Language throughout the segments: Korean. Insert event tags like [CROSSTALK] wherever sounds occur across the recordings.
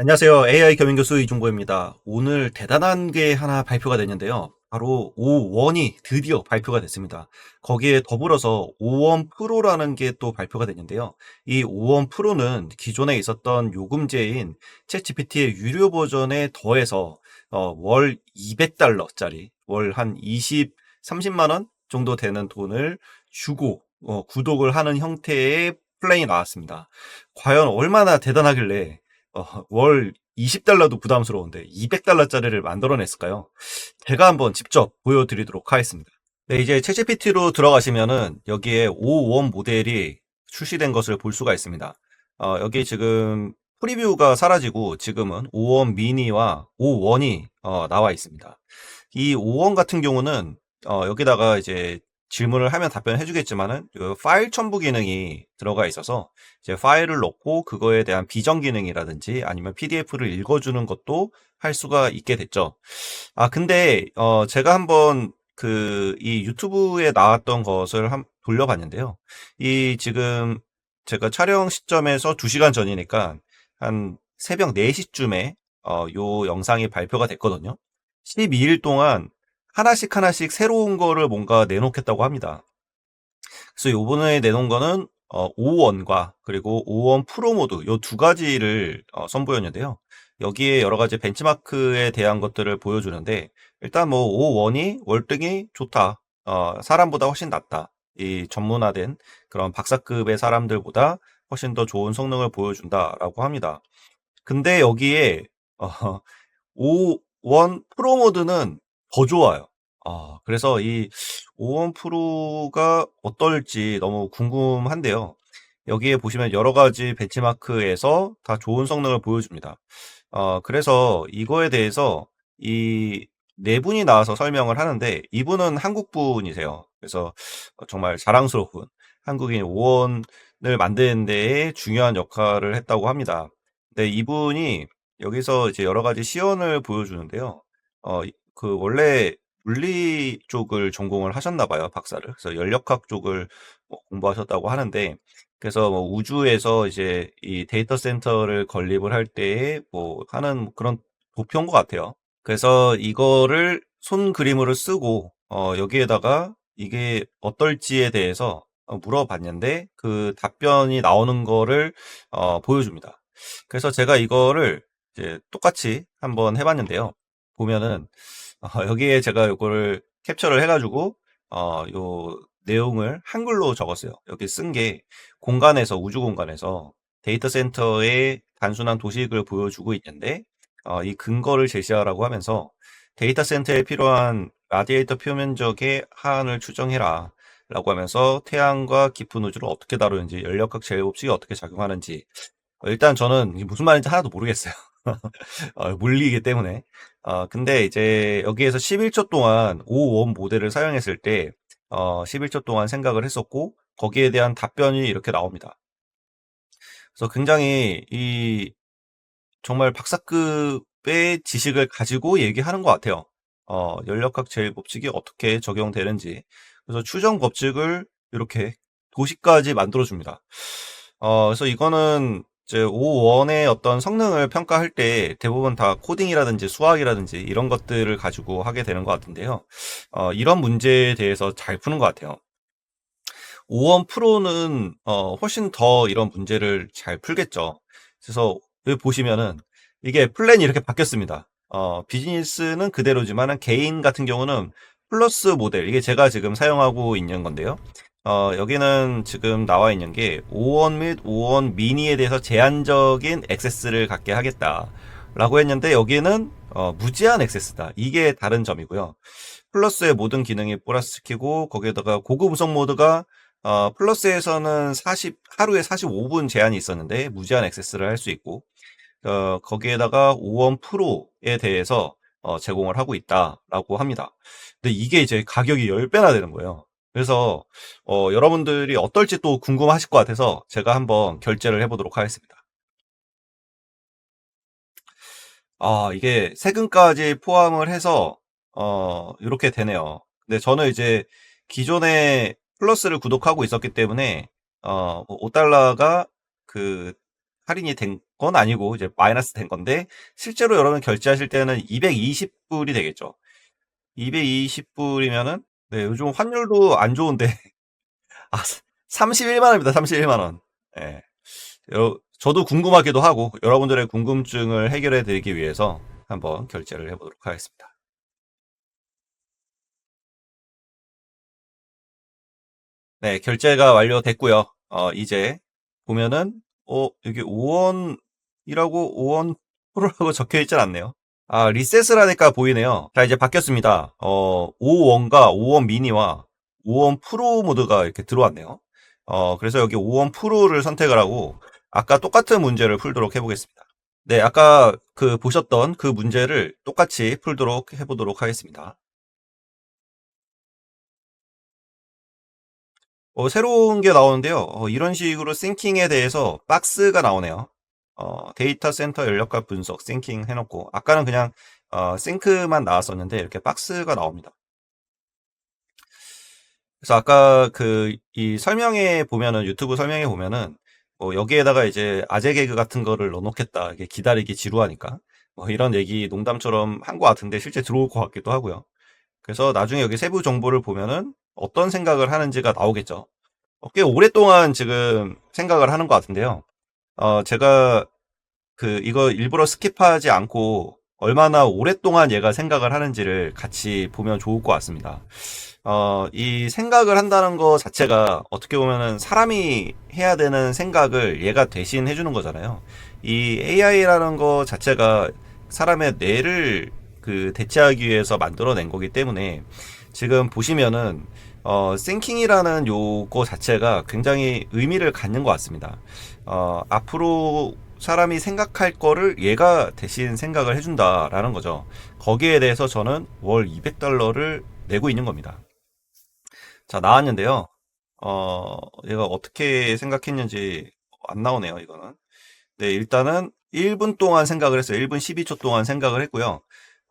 안녕하세요. AI 겸임교수 이중고입니다. 오늘 대단한 게 하나 발표가 됐는데요. 바로 5원이 드디어 발표가 됐습니다. 거기에 더불어서 5원 프로라는 게 또 발표가 됐는데요. 이 5원 프로는 기존에 있었던 요금제인 챗GPT의 유료 버전에 더해서 어, 월 200달러짜리, 월 한 20, 30만 원 정도 되는 돈을 주고 어, 구독을 하는 형태의 플랜이 나왔습니다. 과연 얼마나 대단하길래 어, 월 20달러도 부담스러운데 200달러짜리를 만들어냈을까요? 제가 한번 직접 보여드리도록 하겠습니다. 네, 이제 챗GPT로 들어가시면은 여기에 5원 모델이 출시된 것을 볼 수가 있습니다. 어, 여기 지금 프리뷰가 사라지고 지금은 5원 미니와 5원이 어, 나와 있습니다. 이 5원 같은 경우는 어, 여기다가 이제 질문을 하면 답변을 해주겠지만은 그 파일 첨부 기능이 들어가 있어서 이제 파일을 넣고 그거에 대한 비정 기능이라든지 아니면 PDF를 읽어주는 것도 할 수가 있게 됐죠. 아 근데 어 제가 한번 그 이 유튜브에 나왔던 것을 한 돌려봤는데요. 이 지금 제가 촬영 시점에서 2시간 전이니까 한 새벽 4시쯤에 어, 요 영상이 발표가 됐거든요. 12일 동안 하나씩 하나씩 새로운 거를 뭔가 내놓겠다고 합니다. 그래서 요번에 내놓은 거는 어, 5원과 그리고 5원 프로 모드 요 두 가지를 어, 선보였는데요. 여기에 여러 가지 벤치마크에 대한 것들을 보여주는데 일단 뭐 5원이 월등히 좋다. 어, 사람보다 훨씬 낫다. 이 전문화된 그런 박사급의 사람들보다 훨씬 더 좋은 성능을 보여준다라고 합니다. 근데 여기에 어, [LAUGHS] 5원 프로 모드는 더 좋아요. 아, 그래서 이 5원 프로가 어떨지 너무 궁금한데요. 여기에 보시면 여러 가지 벤치마크에서 다 좋은 성능을 보여줍니다. 어, 그래서 이거에 대해서 이 네 분이 나와서 설명을 하는데 이분은 한국 분이세요. 그래서 정말 자랑스러운 한국인 5원을 만드는 데에 중요한 역할을 했다고 합니다. 근데 이분이 여기서 이제 여러 가지 시연을 보여주는데요. 어, 그 원래 물리 쪽을 전공을 하셨나 봐요, 박사를. 그래서 연력학 쪽을 뭐 공부하셨다고 하는데 그래서 뭐 우주에서 이제 이 데이터 센터를 건립을 할 때에 뭐 하는 그런 도표인 것 같아요. 그래서 이거를 손 그림으로 쓰고 어, 여기에다가 이게 어떨지에 대해서 어, 물어봤는데 그 답변이 나오는 거를 어, 보여줍니다. 그래서 제가 이거를 이제 똑같이 한번 해봤는데요. 보면은 어, 여기에 제가 이거를 캡처를 해가지고 어, 요 내용을 한글로 적었어요. 여기 쓴 게 공간에서 우주 공간에서 데이터 센터의 단순한 도식을 보여주고 있는데 어, 이 근거를 제시하라고 하면서 데이터 센터에 필요한 라디에이터 표면적의 하한을 추정해라. 라고 하면서 태양과 깊은 우주를 어떻게 다루는지, 연력학 제곱식이 어떻게 작용하는지. 어, 일단 저는 무슨 말인지 하나도 모르겠어요. 어, 물리기 때문에. 어, 근데 이제 여기에서 11초 동안 5원 모델을 사용했을 때, 어, 11초 동안 생각을 했었고, 거기에 대한 답변이 이렇게 나옵니다. 그래서 굉장히 이, 정말 박사급의 지식을 가지고 얘기하는 것 같아요. 어, 연력학 제일 법칙이 어떻게 적용되는지. 그래서 추정 법칙을 이렇게 도식까지 만들어줍니다. 어, 그래서 이거는 이제 5원의 어떤 성능을 평가할 때 대부분 다 코딩이라든지 수학이라든지 이런 것들을 가지고 하게 되는 것 같은데요. 어, 이런 문제에 대해서 잘 푸는 것 같아요. 5원 프로는 어, 훨씬 더 이런 문제를 잘 풀겠죠. 그래서 여기 보시면은 이게 플랜이 이렇게 바뀌었습니다. 어, 비즈니스는 그대로지만 개인 같은 경우는 플러스 모델 이게 제가 지금 사용하고 있는 건데요. 어, 여기는 지금 나와 있는 게 5원 및 5원 미니에 대해서 제한적인 액세스를 갖게 하겠다. 라고 했는데 여기는 어, 무제한 액세스다. 이게 다른 점이고요. 플러스의 모든 기능이 플러스 시키고 거기에다가 고급 음성 모드가 어, 플러스에서는 40 하루에 45분 제한이 있었는데 무제한 액세스를 할 수 있고 어, 거기에다가 5원 프로에 대해서 어, 제공을 하고 있다라고 합니다. 근데 이게 이제 가격이 10배나 되는 거예요. 그래서 어, 여러분들이 어떨지 또 궁금하실 것 같아서 제가 한번 결제를 해보도록 하겠습니다. 아, 이게 세금까지 포함을 해서 어, 이렇게 되네요. 근데 저는 이제 기존에 플러스를 구독하고 있었기 때문에 어, 5달러가 뭐그 할인이 된 건 아니고 이제 마이너스 된 건데 실제로 여러분 결제하실 때는 220불이 되겠죠. 220불이면은 네, 요즘 환율도 안 좋은데 [LAUGHS] 아 31만 원입니다. 31만 원. 예. 여- 저도 궁금하기도 하고 여러분들의 궁금증을 해결해 드리기 위해서 한번 결제를 해 보도록 하겠습니다. 네, 결제가 완료됐고요. 어, 이제 보면은 어, 여기 5원이라고 5원 프로라고 [LAUGHS] 적혀 있진 않네요. 아, 리셋을 하니까 보이네요. 자, 이제 바뀌었습니다. 어, 5원과 5원 미니와 5원 프로 모드가 이렇게 들어왔네요. 어, 그래서 여기 5원 프로를 선택을 하고 아까 똑같은 문제를 풀도록 해보겠습니다. 네, 아까 그 보셨던 그 문제를 똑같이 풀도록 해보도록 하겠습니다. 어, 새로운 게 나오는데요. 어, 이런 식으로 싱킹에 대해서 박스가 나오네요. 어, 데이터 센터 연력값 분석 싱킹 해놓고 아까는 그냥 어, 싱크만 나왔었는데 이렇게 박스가 나옵니다. 그래서 아까 그 이 설명에 보면은 유튜브 설명에 보면은 뭐 여기에다가 이제 아재 개그 같은 거를 넣어놓겠다. 이게 기다리기 지루하니까 뭐 이런 얘기 농담처럼 한 것 같은데 실제 들어올 것 같기도 하고요. 그래서 나중에 여기 세부 정보를 보면은 어떤 생각을 하는지가 나오겠죠. 어, 꽤 오랫동안 지금 생각을 하는 것 같은데요. 어, 제가 그 이거 일부러 스킵하지 않고 얼마나 오랫동안 얘가 생각을 하는지를 같이 보면 좋을 것 같습니다. 어, 이 생각을 한다는 거 자체가 어떻게 보면은 사람이 해야 되는 생각을 얘가 대신 해주는 거잖아요. 이 AI라는 거 자체가 사람의 뇌를 그 대체하기 위해서 만들어낸 거기 때문에 지금 보시면은 어, 싱킹이라는 요거 자체가 굉장히 의미를 갖는 것 같습니다. 어, 앞으로 사람이 생각할 거를 얘가 대신 생각을 해준다라는 거죠. 거기에 대해서 저는 월 200달러를 내고 있는 겁니다. 자, 나왔는데요. 어, 얘가 어떻게 생각했는지 안 나오네요, 이거는. 네, 일단은 1분 동안 생각을 했어요. 1분 12초 동안 생각을 했고요.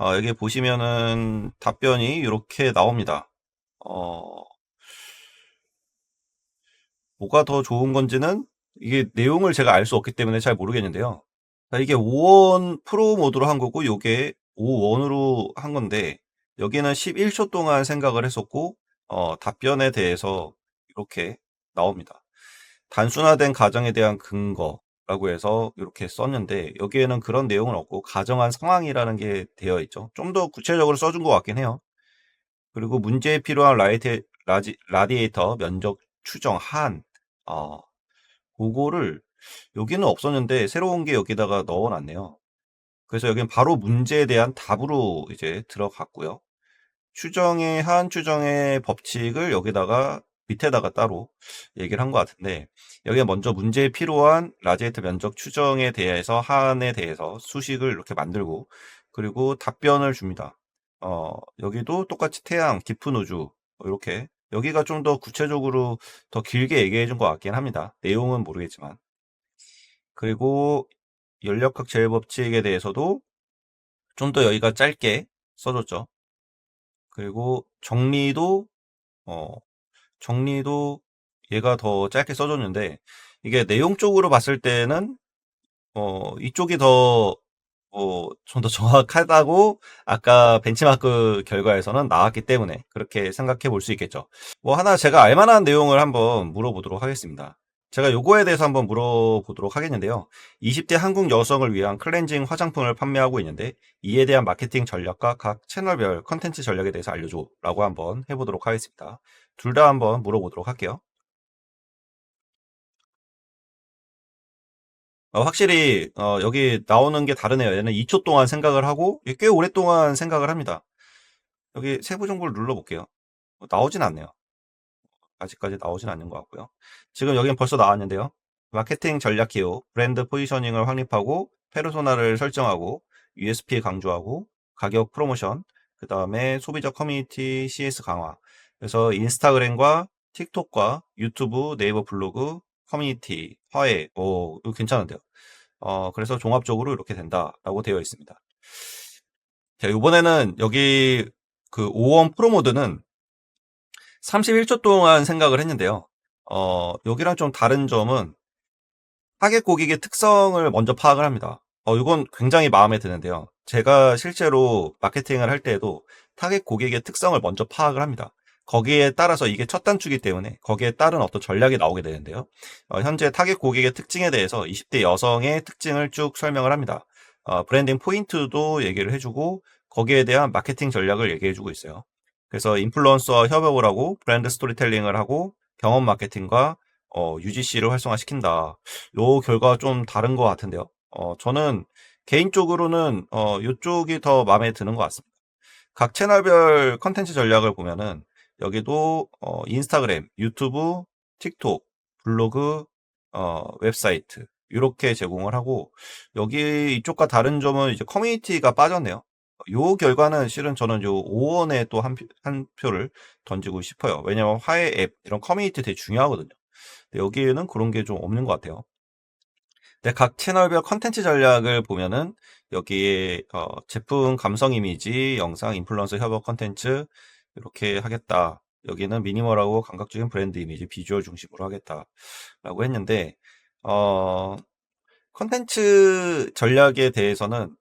어, 여기 보시면은 답변이 이렇게 나옵니다. 어, 뭐가 더 좋은 건지는 이게 내용을 제가 알 수 없기 때문에 잘 모르겠는데요. 자, 이게 5원 프로 모드로 한 거고, 요게 5원으로 한 건데, 여기는 11초 동안 생각을 했었고, 어, 답변에 대해서 이렇게 나옵니다. 단순화된 가정에 대한 근거라고 해서 이렇게 썼는데, 여기에는 그런 내용은 없고, 가정한 상황이라는 게 되어 있죠. 좀 더 구체적으로 써준 것 같긴 해요. 그리고 문제에 필요한 라이트, 라지, 라디에이터 면적 추정 한, 어, 그거를 여기는 없었는데 새로운 게 여기다가 넣어놨네요. 그래서 여기는 바로 문제에 대한 답으로 이제 들어갔고요. 추정의 한 추정의 법칙을 여기다가 밑에다가 따로 얘기를 한 것 같은데 여기에 먼저 문제에 필요한 라지에이터 면적 추정에 대해서 한에 대해서 수식을 이렇게 만들고 그리고 답변을 줍니다. 어, 여기도 똑같이 태양, 깊은 우주 이렇게 여기가 좀 더 구체적으로 더 길게 얘기해 준 것 같긴 합니다. 내용은 모르겠지만. 그리고 연력학 제외법칙에 대해서도 좀 더 여기가 짧게 써줬죠. 그리고 정리도, 어, 정리도 얘가 더 짧게 써줬는데, 이게 내용적으로 봤을 때는, 어, 이쪽이 더, 어, 좀 더 정확하다고 아까 벤치마크 결과에서는 나왔기 때문에 그렇게 생각해 볼 수 있겠죠. 뭐 하나 제가 알만한 내용을 한번 물어보도록 하겠습니다. 제가 요거에 대해서 한번 물어보도록 하겠는데요. 20대 한국 여성을 위한 클렌징 화장품을 판매하고 있는데 이에 대한 마케팅 전략과 각 채널별 컨텐츠 전략에 대해서 알려줘 라고 한번 해보도록 하겠습니다. 둘 다 한번 물어보도록 할게요. 어, 확실히 어, 여기 나오는 게 다르네요. 얘는 2초 동안 생각을 하고 얘꽤 오랫동안 생각을 합니다. 여기 세부 정보를 눌러볼게요. 어, 나오진 않네요. 아직까지 나오진 않는 것 같고요. 지금 여기는 벌써 나왔는데요. 마케팅 전략 기호, 브랜드 포지셔닝을 확립하고 페르소나를 설정하고 USP 강조하고 가격 프로모션, 그 다음에 소비자 커뮤니티 CS 강화. 그래서 인스타그램과 틱톡과 유튜브, 네이버 블로그, 커뮤니티, 화해. 오, 이거 괜찮은데요. 어, 그래서 종합적으로 이렇게 된다라고 되어 있습니다. 자, 이번에는 여기 그 5원 프로 모드는 31초 동안 생각을 했는데요. 어, 여기랑 좀 다른 점은 타겟 고객의 특성을 먼저 파악을 합니다. 어, 이건 굉장히 마음에 드는데요. 제가 실제로 마케팅을 할 때에도 타겟 고객의 특성을 먼저 파악을 합니다. 거기에 따라서 이게 첫 단추기 때문에 거기에 따른 어떤 전략이 나오게 되는데요. 어, 현재 타겟 고객의 특징에 대해서 20대 여성의 특징을 쭉 설명을 합니다. 어, 브랜딩 포인트도 얘기를 해주고 거기에 대한 마케팅 전략을 얘기해주고 있어요. 그래서 인플루언서와 협업을 하고 브랜드 스토리텔링을 하고 경험 마케팅과 어, UGC를 활성화시킨다. 요 결과가 좀 다른 것 같은데요. 어, 저는 개인적으로는 어, 요쪽이 더 마음에 드는 것 같습니다. 각 채널별 컨텐츠 전략을 보면은 여기도 어, 인스타그램, 유튜브, 틱톡, 블로그, 어, 웹사이트 이렇게 제공을 하고 여기 이쪽과 다른 점은 이제 커뮤니티가 빠졌네요. 요 결과는 실은 저는 요 5원에 또 한 한 표를 던지고 싶어요. 왜냐면 화해 앱 이런 커뮤니티 되게 중요하거든요. 여기에는 그런 게 좀 없는 것 같아요. 근데 각 채널별 컨텐츠 전략을 보면은 여기에 어, 제품 감성 이미지, 영상, 인플루언서 협업 컨텐츠 이렇게 하겠다. 여기는 미니멀하고 감각적인 브랜드 이미지, 비주얼 중심으로 하겠다라고 했는데 어, 컨텐츠 전략에 대해서는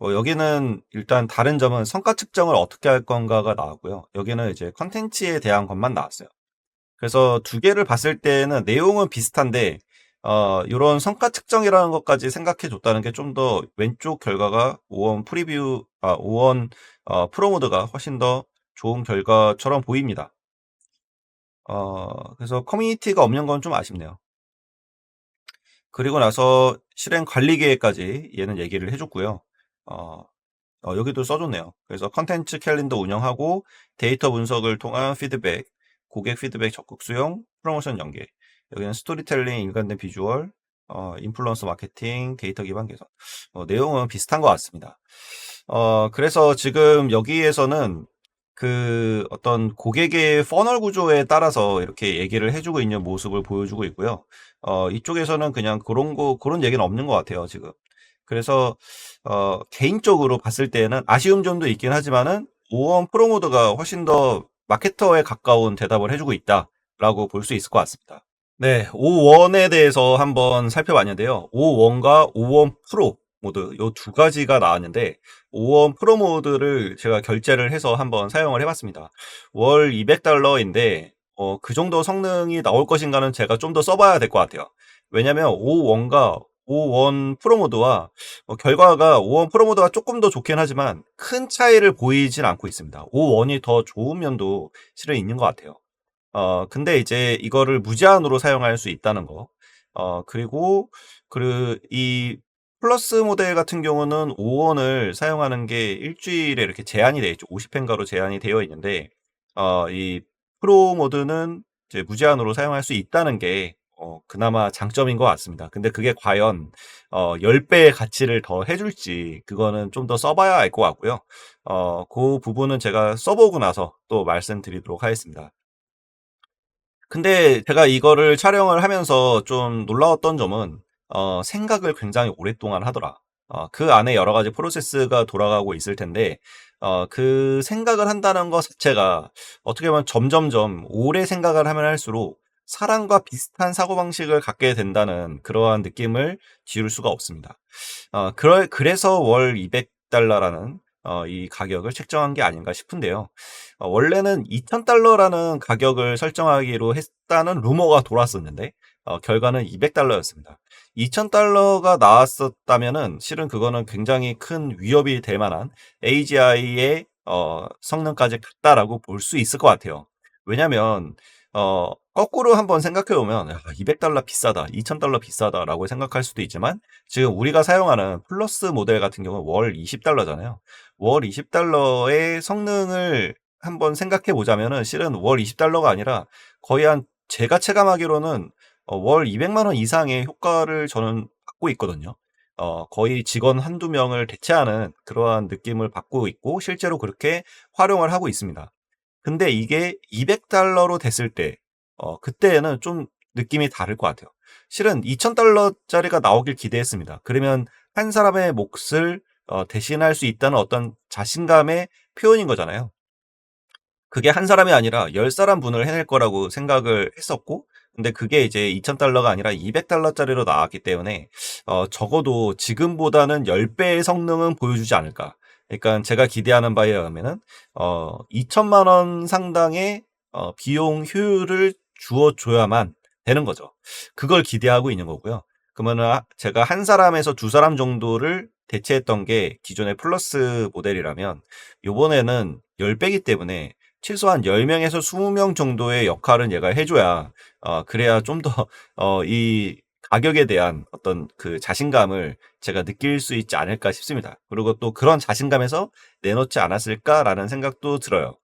어, 여기는 일단 다른 점은 성과 측정을 어떻게 할 건가가 나왔고요. 여기는 이제 컨텐츠에 대한 것만 나왔어요. 그래서 두 개를 봤을 때는 내용은 비슷한데 어, 이런 성과 측정이라는 것까지 생각해 줬다는 게 좀 더 왼쪽 결과가 5원 프리뷰, 아, 5원 어, 프로모드가 훨씬 더 좋은 결과처럼 보입니다. 어, 그래서 커뮤니티가 없는 건 좀 아쉽네요. 그리고 나서 실행 관리 계획까지 얘는 얘기를 해줬고요. 어, 어, 여기도 써줬네요. 그래서 컨텐츠 캘린더 운영하고 데이터 분석을 통한 피드백, 고객 피드백 적극 수용, 프로모션 연계. 여기는 스토리텔링, 일관된 비주얼, 어, 인플루언서 마케팅, 데이터 기반 개선. 어, 내용은 비슷한 것 같습니다. 어, 그래서 지금 여기에서는 그 어떤 고객의 퍼널 구조에 따라서 이렇게 얘기를 해주고 있는 모습을 보여주고 있고요. 어, 이쪽에서는 그냥 그런 거, 그런 얘기는 없는 것 같아요, 지금. 그래서, 어, 개인적으로 봤을 때는 아쉬운 점도 있긴 하지만은 5원 프로모드가 훨씬 더 마케터에 가까운 대답을 해주고 있다라고 볼 수 있을 것 같습니다. 네, 5원에 대해서 한번 살펴봤는데요. 5원과 5원 프로 모드 요 두 가지가 나왔는데 5원 프로 모드를 제가 결제를 해서 한번 사용을 해봤습니다. 월 200달러인데 어, 그 정도 성능이 나올 것인가는 제가 좀 더 써봐야 될 것 같아요. 왜냐면 5원과 5원 프로 모드와 어, 결과가 5원 프로 모드가 조금 더 좋긴 하지만 큰 차이를 보이진 않고 있습니다. 5원이 더 좋은 면도 실은 있는 것 같아요. 어, 근데 이제 이거를 무제한으로 사용할 수 있다는 거. 어, 그리고 그 이 플러스 모델 같은 경우는 5원을 사용하는 게 일주일에 이렇게 제한이 되어 있죠. 50행가로 제한이 되어 있는데 어, 이 프로 모드는 이제 무제한으로 사용할 수 있다는 게 어, 그나마 장점인 것 같습니다. 근데 그게 과연 어, 10배의 가치를 더 해줄지 그거는 좀 더 써봐야 알 것 같고요. 어, 그 부분은 제가 써보고 나서 또 말씀드리도록 하겠습니다. 근데 제가 이거를 촬영을 하면서 좀 놀라웠던 점은 어, 생각을 굉장히 오랫동안 하더라. 어, 그 안에 여러 가지 프로세스가 돌아가고 있을 텐데 어, 그 생각을 한다는 것 자체가 어떻게 보면 점점점 오래 생각을 하면 할수록 사람과 비슷한 사고방식을 갖게 된다는 그러한 느낌을 지울 수가 없습니다. 어, 그러, 그래서 월 200달러라는 어, 이 가격을 책정한 게 아닌가 싶은데요. 어, 원래는 2,000달러라는 가격을 설정하기로 했다는 루머가 돌았었는데 어, 결과는 200달러였습니다. 2,000달러가 나왔었다면은 실은 그거는 굉장히 큰 위협이 될 만한 AGI의 어, 성능까지 갔다라고 볼 수 있을 것 같아요. 왜냐면 어, 거꾸로 한번 생각해 보면 200달러 비싸다, 2,000달러 비싸다라고 생각할 수도 있지만 지금 우리가 사용하는 플러스 모델 같은 경우는 월 20달러잖아요. 월 20달러의 성능을 한번 생각해 보자면은 실은 월 20달러가 아니라 거의 한 제가 체감하기로는 어, 월 200만 원 이상의 효과를 저는 받고 있거든요. 어, 거의 직원 한두 명을 대체하는 그러한 느낌을 받고 있고 실제로 그렇게 활용을 하고 있습니다. 근데 이게 200달러로 됐을 때, 어, 그때는 좀 느낌이 다를 것 같아요. 실은 2000달러짜리가 나오길 기대했습니다. 그러면 한 사람의 몫을 어, 대신할 수 있다는 어떤 자신감의 표현인 거잖아요. 그게 한 사람이 아니라 열 사람 분을 해낼 거라고 생각을 했었고, 근데 그게 이제 2,000달러가 아니라 200달러짜리로 나왔기 때문에 어, 적어도 지금보다는 10배의 성능은 보여주지 않을까. 그러니까 제가 기대하는 바에 의하면은 어, 2천만 원 상당의 어, 비용 효율을 주어줘야만 되는 거죠. 그걸 기대하고 있는 거고요. 그러면은 아- 제가 한 사람에서 두 사람 정도를 대체했던 게 기존의 플러스 모델이라면 요번에는 10배기 때문에 최소한 10명에서 20명 정도의 역할은 얘가 해줘야 어, 그래야 좀 더 어, 이 가격에 대한 어떤 그 자신감을 제가 느낄 수 있지 않을까 싶습니다. 그리고 또 그런 자신감에서 내놓지 않았을까라는 생각도 들어요.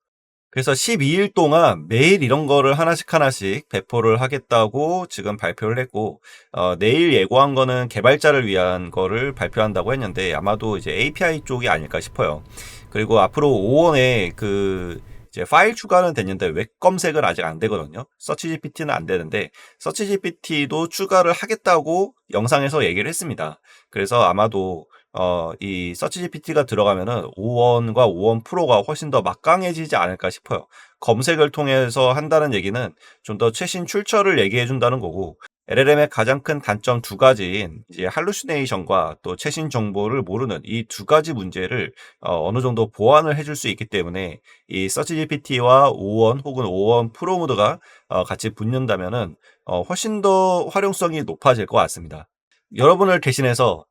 그래서 12일 동안 매일 이런 거를 하나씩 하나씩 배포를 하겠다고 지금 발표를 했고, 어, 내일 예고한 거는 개발자를 위한 거를 발표한다고 했는데, 아마도 이제 API 쪽이 아닐까 싶어요. 그리고 앞으로 5원에 그, 이제 파일 추가는 됐는데 웹 검색은 아직 안 되거든요. 서치 GPT는 안 되는데, 서치 GPT도 추가를 하겠다고 영상에서 얘기를 했습니다. 그래서 아마도 어, 이 서치 GPT가 들어가면은 5원과 5원 프로가 훨씬 더 막강해지지 않을까 싶어요. 검색을 통해서 한다는 얘기는 좀 더 최신 출처를 얘기해 준다는 거고, LLM의 가장 큰 단점 두 가지인 이제 할루시네이션과 또 최신 정보를 모르는 이 두 가지 문제를 어, 느 정도 보완을 해줄 수 있기 때문에 이 서치 GPT와 5원 혹은 5원 프로 모드가 어, 같이 붙는다면은 어, 훨씬 더 활용성이 높아질 것 같습니다. 여러분을 대신해서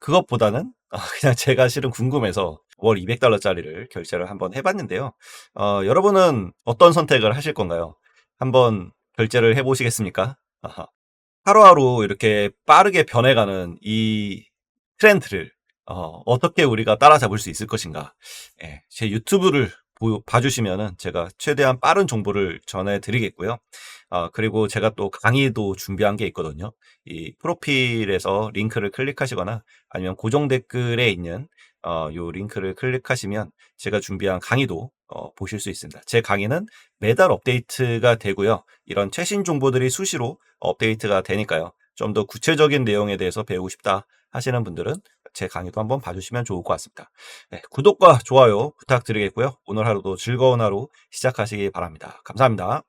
그것보다는 어, [LAUGHS] 그냥 제가 실은 궁금해서 월 200달러짜리를 결제를 한번 해봤는데요. 어, 여러분은 어떤 선택을 하실 건가요? 한번 결제를 해보시겠습니까? 아하. [LAUGHS] 하루하루 이렇게 빠르게 변해가는 이 트렌드를 어, 떻게 우리가 따라잡을 수 있을 것인가? 예, 제 유튜브를 보- 봐주시면은 제가 최대한 빠른 정보를 전해드리겠고요. 어, 그리고 제가 또 강의도 준비한 게 있거든요. 이 프로필에서 링크를 클릭하시거나 아니면 고정 댓글에 있는 어, 요 링크를 클릭하시면 제가 준비한 강의도 어, 보실 수 있습니다. 제 강의는 매달 업데이트가 되고요. 이런 최신 정보들이 수시로 업데이트가 되니까요. 좀 더 구체적인 내용에 대해서 배우고 싶다 하시는 분들은 제 강의도 한번 봐주시면 좋을 것 같습니다. 네, 구독과 좋아요 부탁드리겠고요. 오늘 하루도 즐거운 하루 시작하시기 바랍니다. 감사합니다.